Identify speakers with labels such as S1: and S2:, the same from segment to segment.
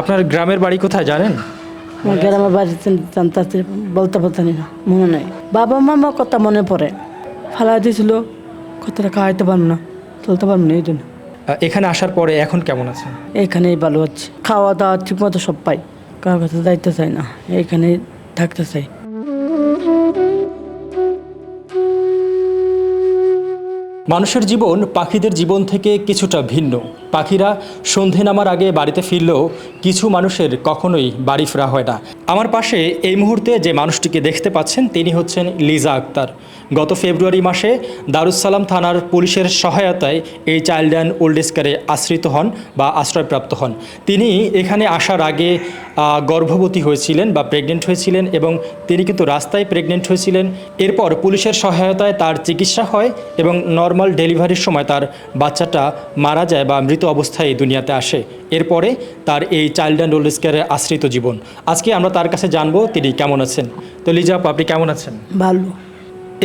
S1: আপনার গ্রামের বাড়ি কোথায় জানেন?
S2: আমার গ্রামের বাড়িতে জানতে বলতে পারতেন না মনে নাই। বাবা মা মা কথা মনে পড়ে। ফালা দিয়েছিল কথাটা খাওয়াইতে পারব না চলতে পারব না এই জন্য।
S1: এখানে আসার পরে এখন কেমন আছে
S2: এখানেই ভালো আছে। খাওয়া দাওয়া ঠিক মতো সব পাই। কারোর কাছে যাইতে চাই না এখানে থাকতে চাই।
S1: মানুষের জীবন পাখিদের জীবন থেকে কিছুটা ভিন্ন। পাখিরা সন্ধে নামার আগে বাড়িতে ফিরলেও কিছু মানুষের কখনোই বাড়ি ফেরা হয় না। আমার পাশে এই মুহূর্তে যে মানুষটিকে দেখতে পাচ্ছেন, তিনি হচ্ছেন লিজা আক্তার। গত ফেব্রুয়ারি মাসে দারুসালাম থানার পুলিশের সহায়তায় এই চাইল্ড অ্যান্ড ওল্ড এজ কেয়ারে আশ্রিত হন বা আশ্রয়প্রাপ্ত হন। তিনি এখানে আসার আগে গর্ভবতী হয়েছিলেন বা প্রেগনেন্ট হয়েছিলেন এবং তিনি কিন্তু রাস্তায় প্রেগনেন্ট হয়েছিলেন। এরপর পুলিশের সহায়তায় তার চিকিৎসা হয় এবং নর্মাল ডেলিভারির সময় তার বাচ্চাটা মারা যায় বা মৃত অবস্থায় দুনিয়াতে আসে। এরপরে তার এই চাইল্ড অ্যান্ড ওল্ড এজ কেয়ারে আশ্রিত জীবন। আজকে আমরা তার কাছে জানব তিনি কেমন আছেন। তো লিজা আপু, আপনি কেমন আছেন?
S2: ভালো।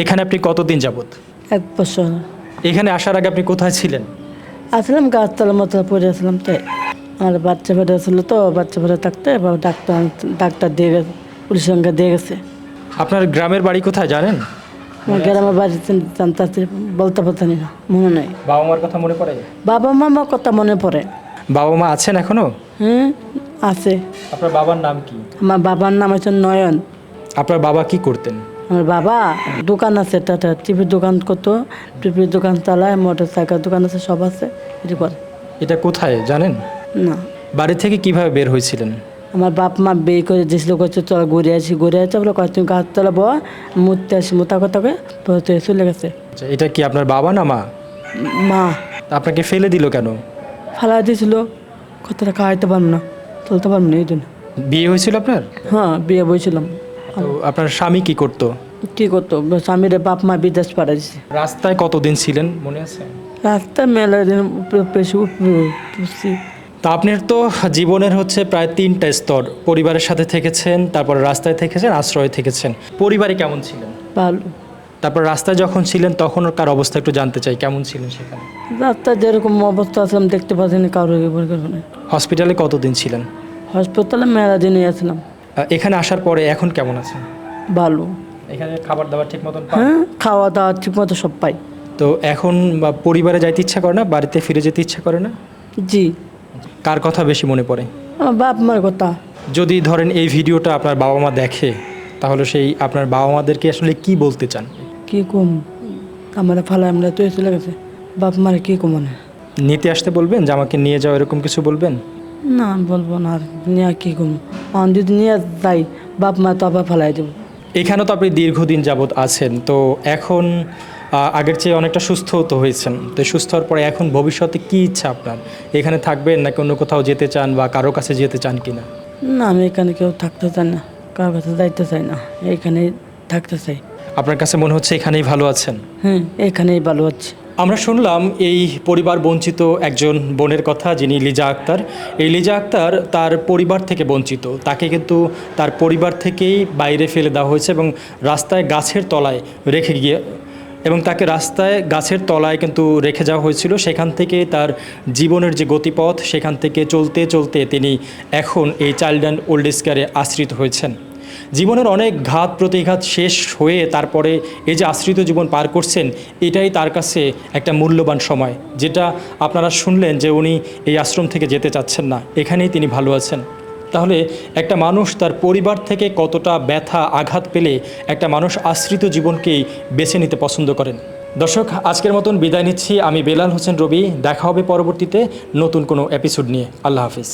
S1: এখানে আপনি কতদিন যাবত
S2: এক বছর।
S1: এখানে আসার আগে আপনি কোথায় ছিলেন?
S2: আসলাম গাছতলা মতো পড়ে আসলাম তাই আমার বাচ্চা বেড়ে আসলো তো বাচ্চা বেড়ে থাকতে ডাক্তার ডাক্তার দিয়ে গেছে পুলিশের সঙ্গে দিয়ে গেছে।
S1: আপনার গ্রামের বাড়ি কোথায় জানেন?
S2: আমার গ্রামের বাড়ি জানতে বলতে পারতানি না মনে নাই।
S1: বাবা মার কথা মনে পড়ে?
S2: বাবা মামা কথা মনে পড়ে।
S1: বাবা মা আছেন এখনও?
S2: হুম আছে।
S1: আপনার বাবার নাম কি?
S2: আমার বাবার নাম হচ্ছে নয়ন।
S1: আপনার বাবা কি করতেন?
S2: আমার বাবা দোকান আছে টাটা টিভির দোকান করতো টিভির দোকান চালায় মোটর সাইকেল দোকান আছে সব আছে এটি করে।
S1: এটা কোথায় জানেন?
S2: না।
S1: বাড়ি থেকে কীভাবে বের হয়েছিলেন?
S2: আমার বাপ মা বিয়ে করে দিয়েছিল করছে চল ঘুরে আসি ঘুরে আসি। বলে কয় তুমি গাছ চালাবো মুততে আসি মোতা কথা করে তো চলে গেছে।
S1: আচ্ছা, এটা কি আপনার বাবা না মা?
S2: মা।
S1: আপনাকে ফেলে দিল কেন?
S2: ফালাই দিয়েছিল কথাটা খাওয়াইতে পারব না চলতে পারব না এই জন্য।
S1: বিয়ে হয়েছিল আপনার?
S2: হ্যাঁ বিয়ে হয়েছিলাম।
S1: তো আপনার স্বামী কি করতো?
S2: কী করতো? স্বামীর বাপ মা বিদেশ পাঠাইছে।
S1: রাস্তায় কতদিন ছিলেন মনে আছে?
S2: রাস্তায় মেলা দিন
S1: তা আপনার তো জীবনের হচ্ছে প্রায় তিনটা স্তর। পরিবারের সাথে থেকেছেন তারপর রাস্তায় থেকেছেন আশ্রয়ে থেকেছেন। পরিবারে কেমন ছিলেন?
S2: ভালো।
S1: তারপর রাস্তায় যখন ছিলেন তখন কার অবস্থা একটু জানতে চাই কেমন ছিলেন সেখানে?
S2: রাস্তায় যেরকম অবস্থা আছে আমি দেখতে পাচ্ছি না কারোর
S1: হসপিটালে কতদিন ছিলেন?
S2: হাসপাতালে মেলা দিনই আসলাম
S1: এখানে আসার পরে এখন কেমন আছেন?
S2: ভালো।
S1: এখানে খাবার দাবার ঠিক মতন
S2: হ্যাঁ খাওয়া দাওয়া ঠিক মতো সব পাই।
S1: তো এখন বা পরিবারে যাইতে ইচ্ছা করে না? বাড়িতে ফিরে যেতে ইচ্ছা করে না?
S2: জি।
S1: কার কথা বেশি মনে পড়ে?
S2: আমার বাপ মার কথা।
S1: যদি ধরেন এই ভিডিওটা আপনার বাবা মা দেখে তাহলে সেই আপনার বাবা মাদেরকে আসলে কি বলতে চান?
S2: কি কম? আমার ফালা আমরা তো চলে গেছে বাপ মারে কি কম মানে?
S1: নিতে আসতে বলবেন? যে আমাকে নিয়ে যাও এরকম কিছু বলবেন?
S2: না আমি বলব না আর নিয়ে কি কম আমি যদি নিয়ে যাই বাপ মা তো আবার ফালাই দেবো।
S1: এখানে তো আপনি দীর্ঘদিন যাবৎ আছেন তো এখন আগের চেয়ে অনেকটা সুস্থ তো হয়েছেন। তো সুস্থ হওয়ার পরে এখন ভবিষ্যতে কি ইচ্ছা আপনার? এখানে থাকবেন নাকি অন্য কোথাও যেতে চান বা কারও কাছে যেতে চান কি না
S2: না আমি এখানে কেউ থাকতে চাই না কারও কাছে যাইতে চাই না এইখানেই থাকতে চাই।
S1: আপনার কাছে মনে হচ্ছে এখানেই ভালো আছেন?
S2: হ্যাঁ এখানেই ভালো হচ্ছে
S1: আমরা শুনলাম এই পরিবার বঞ্চিত একজন বোনের কথা, যিনি লিজা আক্তার। এই লিজা আক্তার তার পরিবার থেকে বঞ্চিত। তাকে কিন্তু তার পরিবার থেকেই বাইরে ফেলে দেওয়া হয়েছে এবং রাস্তায় গাছের তলায় রেখে গিয়ে এবং তাকে রাস্তায় গাছের তলায় কিন্তু রেখে যাওয়া হয়েছিল। সেখান থেকে তার জীবনের যে গতিপথ, সেখান থেকে চলতে চলতে তিনি এখন এই চাইল্ড অ্যান্ড ওল্ড এজ কেয়ারে আশ্রিত হয়েছেন। জীবনের অনেক ঘাত, প্রতিঘাত শেষ হয়ে তারপরে এই যে আশ্রিত জীবন পার করছেন, এটাই তার কাছে একটা মূল্যবান সময়। যেটা আপনারা শুনলেন যে উনি এই আশ্রম থেকে যেতে চাচ্ছেন না, এখানেই তিনি ভালো আছেন। তাহলে একটা মানুষ তার পরিবার থেকে কতটা ব্যথা, আঘাত পেলে একটা মানুষ আশ্রিত জীবনকেই বেছে নিতে পছন্দ করেন। দর্শক, আজকের মতন বিদায় নিচ্ছি। আমি বেলাল হোসেন রবি, দেখা হবে পরবর্তীতে নতুন কোনো এপিসোড নিয়ে। আল্লাহ হাফিজ।